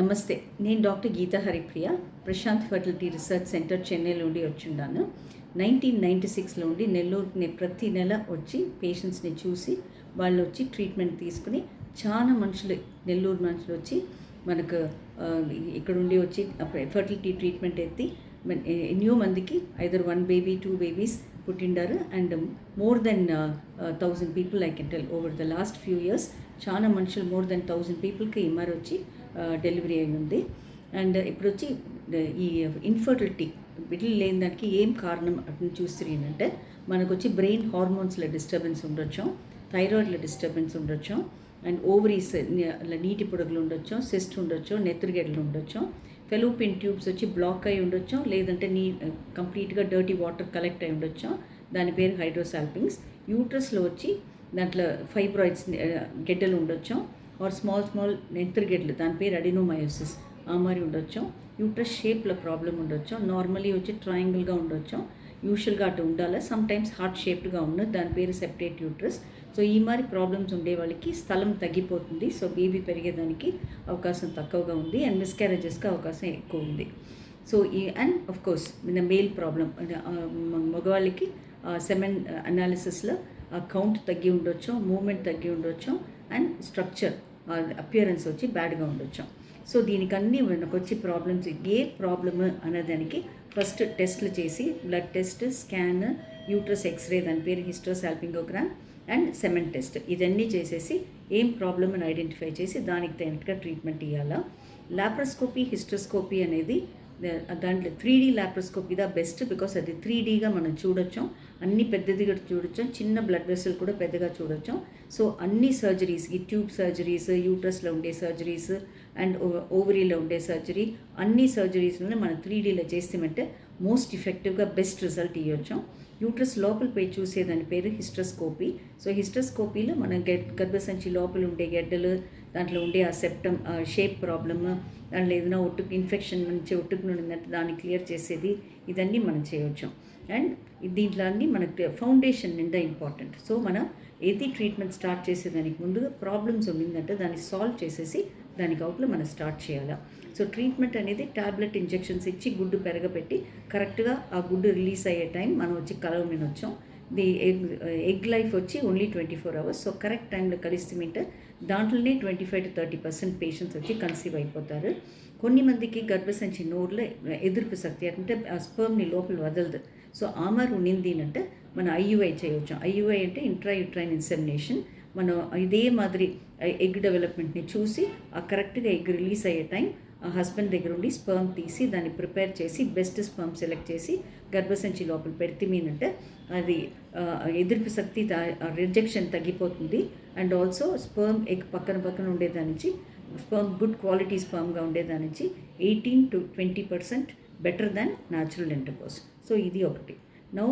నమస్తే నేను doctor Geetha Haripriya Prashanth fertility research centre Chennai నుండి వచ్చిండాను. నైన్టీన్ నైంటీ సిక్స్లో ఉండి నెల్లూరుని ప్రతి నెల వచ్చి పేషెంట్స్ని చూసి వాళ్ళు వచ్చి ట్రీట్మెంట్ తీసుకుని చాలా మనుషులు నెల్లూరు మనుషులు వచ్చి మనకు ఇక్కడ ఉండి వచ్చి ఫర్టిలిటీ ట్రీట్మెంట్ ఎత్తి ఎన్నో మందికి either one baby two babies పుట్టిండారు. And more than thousand people I can tell over the last few years చాలా మనుషులు మోర్ దెన్ థౌజండ్ పీపుల్కి ఎంఆర్ వచ్చి డెలివరీ అయి ఉంది. అండ్ ఇప్పుడు వచ్చి ఈ ఇన్ఫర్టిలిటీ బిడ్డలు లేని దానికి ఏం కారణం అని చూస్తున్నానంటే మనకు వచ్చి బ్రెయిన్ హార్మోన్స్లో డిస్టర్బెన్స్ ఉండొచ్చు థైరాయిడ్లో డిస్టర్బెన్స్ ఉండొచ్చు అండ్ ఓవరీస్ నీటి పొడుగులు ఉండొచ్చు సిస్ట్ ఉండొచ్చు నెత్తిరిగెడలు ఉండొచ్చు ఫెలోపిన్ ట్యూబ్స్ వచ్చి బ్లాక్ అయి ఉండొచ్చు లేదంటే నీ కంప్లీట్గా డర్టీ వాటర్ కలెక్ట్ అయి ఉండొచ్చు. దాని పేరు హైడ్రోసాల్పింగ్స్ యూట్రస్లో వచ్చి దాంట్లో ఫైబ్రాయిడ్స్ గెడ్డలు ఉండొచ్చు. ఆర్ స్మాల్ స్మాల్ నెత్తిరిగెడ్లు దాని పేరు అడినోమయోసిస్. ఆ మరి ఉండొచ్చు. యూట్రస్ షేప్లో ప్రాబ్లం ఉండొచ్చు. నార్మలీ వచ్చి ట్రయాంగిల్గా ఉండొచ్చు. యూజువల్గా అటు ఉండాలి? సమ్ టైమ్స్ హార్ట్ షేప్డ్గా ఉండదు దాని పేరు సెపరేట్ యూట్రస్. సో ఈ మరి ప్రాబ్లమ్స్ ఉండే వాళ్ళకి స్థలం తగ్గిపోతుంది. సో బేబీ పెరిగేదానికి అవకాశం తక్కువగా ఉంది. అండ్ మిస్క్యారేజెస్కి అవకాశం ఎక్కువ ఉంది. సో ఈ and of course male problem మగవాళ్ళకి సెమెన్ అనాలిసిస్లో కౌంట్ తగ్గి ఉండొచ్చు. మూమెంట్ తగ్గి ఉండొచ్చు. And structure. అపియరెన్స్ వచ్చి బ్యాడ్గా ఉండొచ్చు. సో దీనికి అన్ని మనకు వచ్చి ప్రాబ్లమ్స్ ఏ ప్రాబ్లమ్ అనేదానికి ఫస్ట్ టెస్ట్లు చేసి blood test scan uterus x-ray దాని పేరు హిస్టోసాల్పింగోగ్రామ్ అండ్ సెమెన్ టెస్ట్ ఇదన్నీ చేసేసి ఏం ప్రాబ్లమ్ అని ఐడెంటిఫై చేసి దానికి తగినట్టుగా ట్రీట్మెంట్ ఇవ్వాలా లాప్రోస్కోపీ హిస్టోస్కోపీ అనేది దాంట్లో త్రీ డీ లాప్రోస్కోపీ దా బెస్ట్ బికాస్ అది త్రీ డీగా మనం చూడొచ్చు. అన్ని పెద్దదిగా చూడొచ్చు. చిన్న బ్లడ్ వెసల్ కూడా పెద్దగా చూడొచ్చు. సో అన్ని సర్జరీస్కి ట్యూబ్ సర్జరీస్ యూట్రస్లో ఉండే సర్జరీస్ అండ్ ఓవరీలో ఉండే సర్జరీ అన్ని సర్జరీస్లోనే మనం త్రీ డీలో చేస్తామంటే మోస్ట్ ఎఫెక్టివ్గా బెస్ట్ రిజల్ట్ ఇవ్వచ్చాం. యూట్రస్ లోపల పోయి చూసేదాని పేరు హిస్టోస్కోపీ. సో హిస్టోస్కోపీలో మనం గెడ్ గర్భసంచి లోపల ఉండే గెడ్డలు దాంట్లో ఉండే ఆ సెప్టమ్ షేప్ ప్రాబ్లమ్ దాంట్లో ఏదైనా ఒట్టుకు ఇన్ఫెక్షన్ నుంచి ఒట్టుకు ఉన్నట్టు దాన్ని క్లియర్ చేసేది ఇదన్నీ మనం చేయవచ్చు అండ్ దీంట్లో అన్ని మనకు ఫౌండేషన్ నిండా ఇంపార్టెంట్ సో మనం ఏది ట్రీట్మెంట్ స్టార్ట్ చేసేదానికి ముందుగా ప్రాబ్లమ్స్ ఉండిందంటే దాన్ని సాల్వ్ చేసేసి దానికి అవుట్లో మనం స్టార్ట్ చేయాలి. సో ట్రీట్మెంట్ అనేది ట్యాబ్లెట్ ఇంజెక్షన్స్ ఇచ్చి గుడ్డు పెరగబెట్టి కరెక్ట్గా ఆ గుడ్డు రిలీజ్ అయ్యే టైం మనం వచ్చి కలవమని వచ్చాం ది ఎగ్ ఎగ్ లైఫ్ వచ్చి only twenty four hours so correct టైంలో కలిస్తే దాంట్లోనే twenty five to thirty percent patients వచ్చి కన్సీవ్ అయిపోతారు. కొన్ని మందికి గర్భసంచి నోరులో ఎదుర్పు శక్తి అంటే ఆ స్పర్మ్ని లోపల వదలదు. సో ఆమర్ ఉండింది అంటే మనం ఐయుఐ చేయవచ్చు ఐయుఐ అంటే ఇంట్రా యుట్రైన్ ఇన్సెమినేషన్ మనం ఇదే మాదిరి ఎగ్ డెవలప్మెంట్ని చూసి ఆ కరెక్ట్గా ఎగ్ రిలీజ్ అయ్యే టైం హస్బెండ్ దగ్గర ఉండి స్పర్మ్ తీసి దాన్ని ప్రిపేర్ చేసి బెస్ట్ స్పర్మ్ సెలెక్ట్ చేసి గర్భసంచి లోపల పెడితే మీనంటే అది ఎదుర్పు శక్తి రిజెక్షన్ తగ్గిపోతుంది. అండ్ ఆల్సో స్పర్మ్ ఎగ్ పక్కన పక్కన ఉండేదాని నుంచి స్పర్మ్ గుడ్ క్వాలిటీ స్పర్మ్గా ఉండేదాని నుంచి eighteen to twenty percent better than natural intercourse so ఇది ఒకటి. నౌ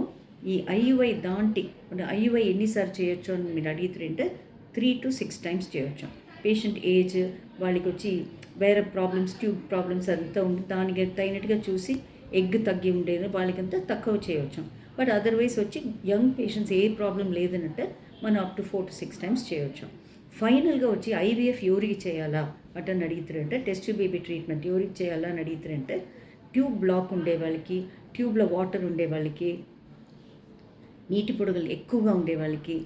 ఈ ఐయుఐ దాంటి ఐయుఐ ఎన్నిసార్లు చేయొచ్చు అని మీరు అడిగితే త్రీ టు సిక్స్ టైమ్స్ చేయొచ్చు. పేషెంట్ ఏజ్ వాళ్ళకి వచ్చి వేరే ప్రాబ్లమ్స్ ట్యూబ్ ప్రాబ్లమ్స్ అంతా ఉండి దానికి తగినట్టుగా చూసి ఎగ్ తగ్గి ఉండేది వాళ్ళకంతా తక్కువ చేయవచ్చు బట్ అదర్వైజ్ వచ్చి యంగ్ పేషెంట్స్ ఏ ప్రాబ్లం లేదనంటే మనం up to four to six times చేయవచ్చు ఫైనల్గా వచ్చి ఐవీఎఫ్ ఎవరికి చేయాలా అటని అడిగితే టెస్ట్ బేబీ ట్రీట్మెంట్ ఎవరికి చేయాలా అని అడిగితే ట్యూబ్ బ్లాక్ ఉండే వాళ్ళకి ట్యూబ్లో వాటర్ ఉండే వాళ్ళకి నీటి పొడుగులు ఎక్కువగా ఉండే వాళ్ళకి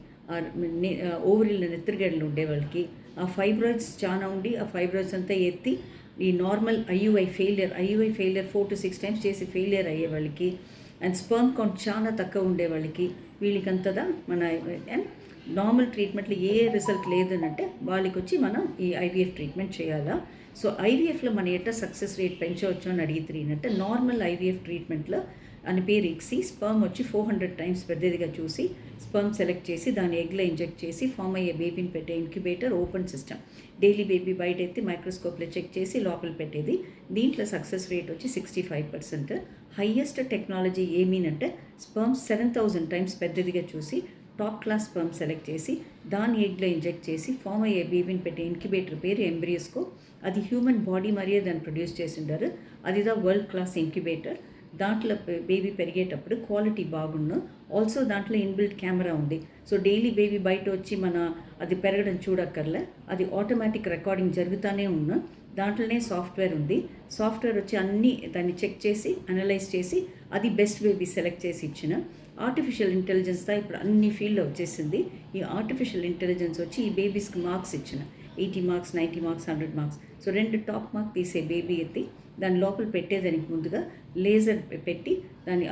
ఓవరిల్ నే- నెత్తిరిగడలు ఉండే వాళ్ళకి ఆ ఫైబ్రాయిడ్స్ చాలా ఉండి ఆ ఫైబ్రాయిడ్స్ అంతా ఎత్తి ఈ normal IUI failure IUI failure four to six times చేసి ఫెయిలియర్ అయ్యే వాళ్ళకి అండ్ స్పర్మ్ కౌంట్ చాలా తక్కువ ఉండే వాళ్ళకి వీళ్ళకంతదా మన అండ్ నార్మల్ ట్రీట్మెంట్లో ఏ రిజల్ట్ లేదనంటే వాళ్ళకి వచ్చి మనం ఈ ఐవీఎఫ్ ట్రీట్మెంట్ చేయాలా. సో ఐవీఎఫ్లో మన ఎట్లా సక్సెస్ రేట్ పెంచవచ్చు అని అడిగితే నార్మల్ ఐవీఎఫ్ ట్రీట్మెంట్లో అని పేరు ఇక్సి స్పర్మ్ వచ్చి ఫోర్ హండ్రెడ్ టైమ్స్ పెద్దదిగా చూసి స్పర్మ్ సెలెక్ట్ చేసి దాని ఎగ్లో ఇంజెక్ట్ చేసి ఫామ్ అయ్యే బేబీని పెట్టే incubator open system. Daily baby బయట ఎత్తి మైక్రోస్కోప్లో చెక్ చేసి లోపల పెట్టేది. దీంట్లో సక్సెస్ రేట్ వచ్చి sixty five percent. Highest technology ఏమీనంటే sperm seven thousand times పెద్దదిగా చూసి టాప్ క్లాస్ స్పర్మ్ సెలెక్ట్ చేసి దాని ఎగ్లో ఇంజెక్ట్ చేసి ఫామ్ అయ్యే బేబీని పెట్టే ఇంక్యుబేటర్ పేరు ఎంబ్రియోస్కో అది హ్యూమన్ బాడీ మరియే దాన్ని ప్రొడ్యూస్ చేసిండారు. అదిదా వరల్డ్ క్లాస్ ఇంక్యుబేటర్. దాంట్లో బేబీ పెరిగేటప్పుడు క్వాలిటీ బాగుండు. ఆల్సో దాంట్లో ఇన్బిల్ట్ కెమెరా ఉంది. సో డైలీ బేబీ బయట వచ్చి మన అది పెరగడం చూడక్కర్లే. అది ఆటోమేటిక్ రికార్డింగ్ జరుగుతూనే ఉన్నా దాంట్లోనే సాఫ్ట్వేర్ ఉంది. సాఫ్ట్వేర్ వచ్చి అన్ని దాన్ని చెక్ చేసి అనలైజ్ చేసి అది బెస్ట్ బేబీ సెలెక్ట్ చేసి ఇచ్చిన. ఆర్టిఫిషియల్ ఇంటెలిజెన్స్తో ఇప్పుడు అన్ని ఫీల్డ్లో వచ్చేసింది. ఈ ఆర్టిఫిషియల్ ఇంటెలిజెన్స్ వచ్చి ఈ బేబీస్కి మార్క్స్ ఇచ్చిన. Eighty marks ninety marks hundred marks. So రెండు టాప్ మార్క్ తీసే బేబీ ఎత్తి దాని లోపల పెట్టేదానికి ముందుగా లేజర్ పెట్టి దాని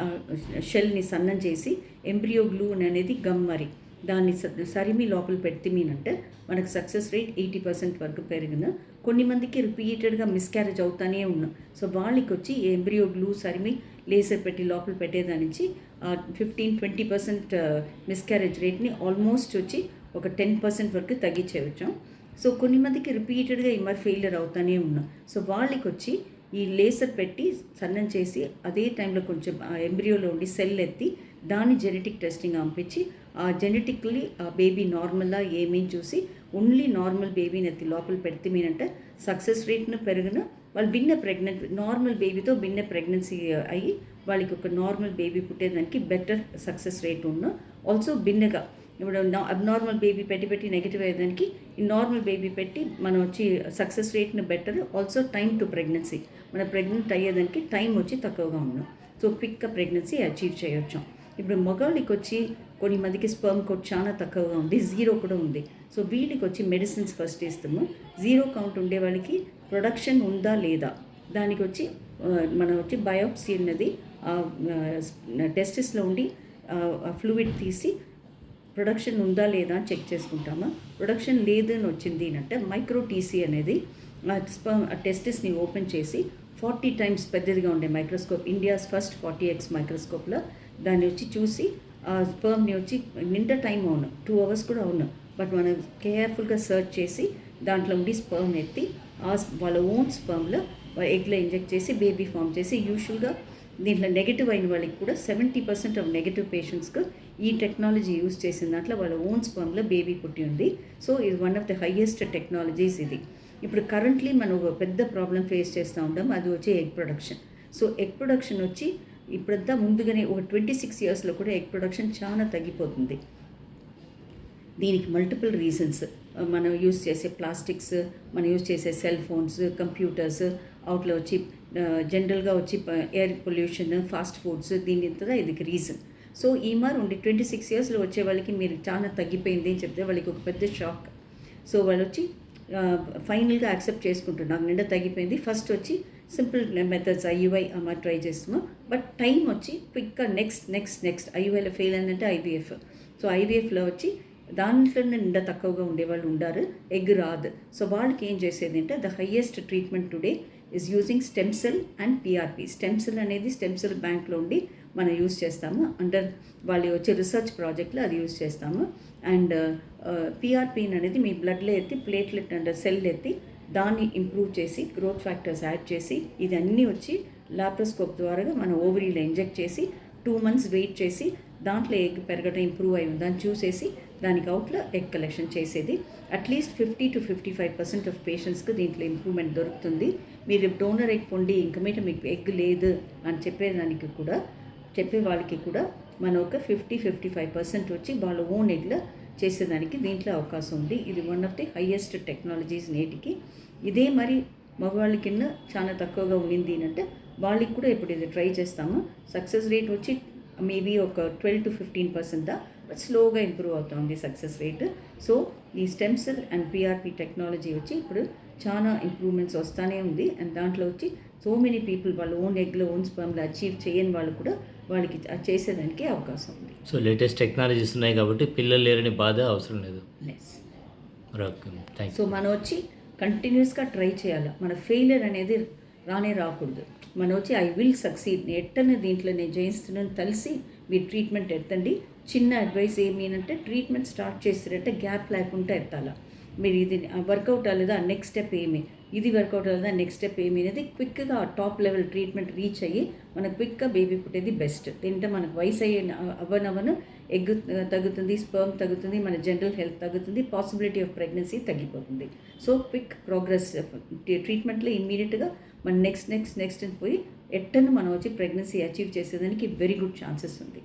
షెల్ని సన్నం చేసి ఎంబ్రియో గ్లూ అనేది గమ్ మరి. దాన్ని సరిమి లోపల పెడితేమీనంటే మనకు సక్సెస్ రేట్ ఎయిటీ పర్సెంట్ వరకు పెరిగిన కొన్ని మందికి రిపీటెడ్గా మిస్క్యారేజ్ అవుతానే ఉన్నాం. సో వాళ్ళకి వచ్చి ఎంబ్రియో గ్లూ సరిమి లేజర్ పెట్టి లోపల పెట్టేదాని నుంచి ఫిఫ్టీన్ ట్వంటీ పర్సెంట్ మిస్క్యారేజ్ రేట్ని ఆల్మోస్ట్ వచ్చి ఒక టెన్ పర్సెంట్ వరకు తగ్గించేవచ్చాం సో కొన్ని మందికి రిపీటెడ్గా ఈ మరి ఫెయిలియర్ అవుతానే ఉన్నా. సో వాళ్ళకి వచ్చి ఈ లేసర్ పెట్టి సన్నం చేసి అదే టైంలో కొంచెం ఎంబ్రియోలో ఉండి సెల్ ఎత్తి దాని జెనెటిక్ టెస్టింగ్ పంపించి ఆ జెనెటిక్లీ ఆ బేబీ నార్మల్లా ఏమేమి చూసి ఓన్లీ నార్మల్ బేబీని ఎత్తి లోపల పెడితే మీనంటే సక్సెస్ రేట్ను పెరిగిన వాళ్ళు భిన్న ప్రెగ్నెంట్ నార్మల్ బేబీతో భిన్న ప్రెగ్నెన్సీ అయ్యి వాళ్ళకి ఒక నార్మల్ బేబీ పుట్టేదానికి బెటర్ సక్సెస్ రేట్ ఉన్న ఆల్సో భిన్నగా ఇప్పుడు అబ్నార్మల్ బేబీ పెట్టి పెట్టి నెగిటివ్ అయ్యేదానికి ఈ నార్మల్ బేబీ పెట్టి మనం వచ్చి success రేట్ని better also time to pregnancy మన ప్రెగ్నెంట్ అయ్యేదానికి టైం వచ్చి తక్కువగా ఉన్నాం సో క్విక్గా ప్రెగ్నెన్సీ అచీవ్ చేయొచ్చు. ఇప్పుడు మగవాళ్ళకి వచ్చి కొన్ని మందికి స్పర్మ్ కోట్ చాలా తక్కువగా ఉంది జీరో కూడా ఉంది. సో వీళ్ళకి వచ్చి మెడిసిన్స్ ఫస్ట్ ఇస్తాము. జీరో కౌంట్ ఉండే వాళ్ళకి ప్రొడక్షన్ ఉందా లేదా? దానికి వచ్చి మనం వచ్చి బయోప్సీ అన్నది టెస్టిస్లో ఉండి ఫ్లూయిడ్ తీసి ప్రొడక్షన్ ఉందా లేదా అని చెక్ చేసుకుంటామా? ప్రొడక్షన్ లేదు అని వచ్చింది అంటే మైక్రో టీసీ అనేది ఆ స్పర్మ్ టెస్టిస్ని ఓపెన్ చేసి ఫార్టీ టైమ్స్ పెద్దదిగా ఉండే microscope India's first forty X మైక్రోస్కోప్లో దాన్ని వచ్చి చూసి ఆ స్పర్మ్ని వచ్చి నిండా టైం అవును టూ అవర్స్ కూడా అవును. బట్ మనం కేర్ఫుల్గా సర్చ్ చేసి దాంట్లో ఉండి స్పర్మ్ ఎత్తి ఆ వాళ్ళ ఓన్ స్పర్మ్లో ఎగ్లో ఇంజెక్ట్ చేసి బేబీ ఫామ్ చేసి యూజువల్గా దీంట్లో నెగిటివ్ అయిన వాళ్ళకి కూడా సెవెంటీ పర్సెంట్ ఆఫ్ నెగిటివ్ పేషెంట్స్కి ఈ టెక్నాలజీ యూజ్ చేసిన దాంట్లో వాళ్ళ ఓన్ స్పర్మ్లో బేబీ పుట్టి ఉంది. సో ఇది one of the highest technologies ఇది. ఇప్పుడు కరెంట్లీ మనం ఒక పెద్ద ప్రాబ్లం ఫేస్ చేస్తూ ఉంటాం అది వచ్చి egg production so egg production వచ్చి ఇప్పుడంతా ముందుగానే ఒక ట్వంటీ సిక్స్ ఇయర్స్లో కూడా ఎగ్ ప్రొడక్షన్ చాలా తగ్గిపోతుంది. దీనికి మల్టిపుల్ రీజన్స్ మనం యూస్ చేసే ప్లాస్టిక్స్ మనం యూస్ చేసే సెల్ ఫోన్స్ కంప్యూటర్స్ అవుట్లో వచ్చి జనరల్గా వచ్చి ఎయిర్ పొల్యూషన్ ఫాస్ట్ ఫుడ్స్ దీని ఇంతగా ఇది రీజన్ సో ఈ మారు ఉండి ట్వంటీ సిక్స్ ఇయర్స్లో వచ్చే వాళ్ళకి మీరు చాలా తగ్గిపోయింది అని చెప్తే వాళ్ళకి ఒక పెద్ద షాక్ సో వాళ్ళు వచ్చి ఫైనల్గా యాక్సెప్ట్ చేసుకుంటున్నారు. నాకు నిండా తగ్గిపోయింది. ఫస్ట్ వచ్చి సింపుల్ మెథడ్స్ ఐయుఐ అమ్మ ట్రై చేస్తున్నాం. బట్ టైం వచ్చి క్విక్గా నెక్స్ట్ నెక్స్ట్ నెక్స్ట్ ఐయుఐలో ఫెయిల్ అయిందంటే ఐవీఎఫ్ సో ఐవీఎఫ్లో వచ్చి దాంట్లోనే నిండా తక్కువగా ఉండేవాళ్ళు ఉండారు. ఎగ్ రాదు. సో వాళ్ళకి ఏం చేసేది అంటే the highest treatment today is using stem cell and PRP stem cell అనేది స్టెమ్ సెల్ బ్యాంక్లో ఉండి మనం యూజ్ చేస్తాము. అండర్ వాళ్ళు వచ్చే రీసెర్చ్ ప్రాజెక్ట్లో అది యూజ్ చేస్తాము. అండ్ పిఆర్పిన్ uh, అనేది మీ బ్లడ్లో ఎత్తి ప్లేట్లెట్ అండ్ సెల్ ఎత్తి దాన్ని ఇంప్రూవ్ చేసి గ్రోత్ ఫ్యాక్టర్స్ యాడ్ చేసి ఇదన్నీ వచ్చి లాప్రోస్కోప్ ద్వారా మనం ఓవరీలో ఇంజెక్ట్ చేసి టూ మంత్స్ వెయిట్ చేసి దాంట్లో ఎగ్ పెరగడం ఇంప్రూవ్ అయి ఉందని చూసేసి దానికి అవుట్లో ఎగ్ కలెక్షన్ చేసేది. At least fifty to fifty five percent of పేషెంట్స్కి దీంట్లో ఇంప్రూవ్మెంట్ దొరుకుతుంది. మీరు డోనర్ ఎగ్ పొండి ఇంక మీద మీకు ఎగ్ లేదు అని చెప్పేదానికి కూడా చెప్పే వాళ్ళకి కూడా మనం ఒక ఫిఫ్టీ ఫిఫ్టీ ఫైవ్ పర్సెంట్ వచ్చి వాళ్ళ ఓన్ ఎగ్లో చేసేదానికి దీంట్లో అవకాశం ఉంది. ఇది one of the highest technologies నేటికి. ఇదే మరి మగవాళ్ళ కింద చాలా తక్కువగా ఉండింది అంటే వాళ్ళకి కూడా ఇప్పుడు ఇది ట్రై చేస్తాము. సక్సెస్ రేట్ వచ్చి మేబీ ఒక ట్వెల్వ్ టు ఫిఫ్టీన్ పర్సెంట్ దా. స్లోగా ఇంప్రూవ్ అవుతుంది సక్సెస్ రేట్. సో ఈ stem cell and PRP technology వచ్చి ఇప్పుడు చాలా ఇంప్రూవ్మెంట్స్ వస్తూనే ఉంది. అండ్ దాంట్లో వచ్చి సో మెనీ పీపుల్ వాళ్ళ ఓన్ ఎగ్లో ఓన్ స్పర్మ్లో అచీవ్ చేయని వాళ్ళు కూడా వాళ్ళకి చేసేదానికి అవకాశం ఉంది. సో లేటెస్ట్ టెక్నాలజీస్ ఉన్నాయి కాబట్టి పిల్లలు లేరని బాధ అవసరం లేదు. సో మనం వచ్చి కంటిన్యూస్గా ట్రై చేయాలి? మన ఫెయిలియర్ అనేది రానే రాకూడదు. మనం వచ్చి ఐ విల్ సక్సీడ్. ఎట్టని దీంట్లో నేను జయిస్తున్నాను తెలిసి మీరు ట్రీట్మెంట్ ఎత్తండి. చిన్న అడ్వైస్ ఏమి అంటే ట్రీట్మెంట్ స్టార్ట్ చేస్తారంటే గ్యాప్ లేకుండా ఎత్తాలా. మీరు ఇది వర్కౌట్ అవ్వలేదా నెక్స్ట్ స్టెప్ ఏమి? ఇది వర్కౌట్ అవ్వలేదా నెక్స్ట్ స్టెప్ ఏమి? అనేది క్విక్గా టాప్ లెవెల్ ట్రీట్మెంట్ రీచ్ అయ్యి మనకు క్విక్గా బేబీ పుట్టేది బెస్ట్ తింటే మనకు వయసు అయ్యే అవనవను ఎగ్ తగ్గుతుంది స్పర్మ్ తగ్గుతుంది మన జనరల్ హెల్త్ తగ్గుతుంది పాసిబిలిటీ ఆఫ్ ప్రెగ్నెన్సీ తగ్గిపోతుంది. సో క్విక్ ప్రోగ్రెస్ ట్రీట్మెంట్లో ఇమ్మీడియట్గా మన నెక్స్ట్ నెక్స్ట్ నెక్స్ట్ అని పోయి ఎట్టను మనం వచ్చి ప్రెగ్నెన్సీ అచీవ్ చేసేదానికి వెరీ గుడ్ ఛాన్సెస్ ఉంది.